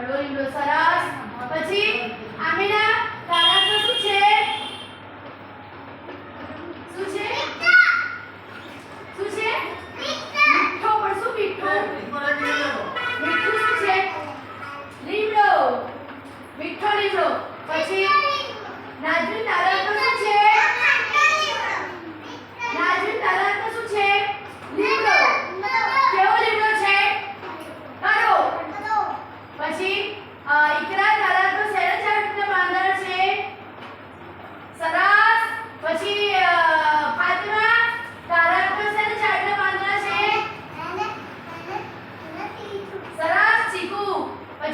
ઘડો લીમડો સરસ પછી આમેના કારાસ શું છે?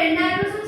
പെണ്ണായിരുന്നു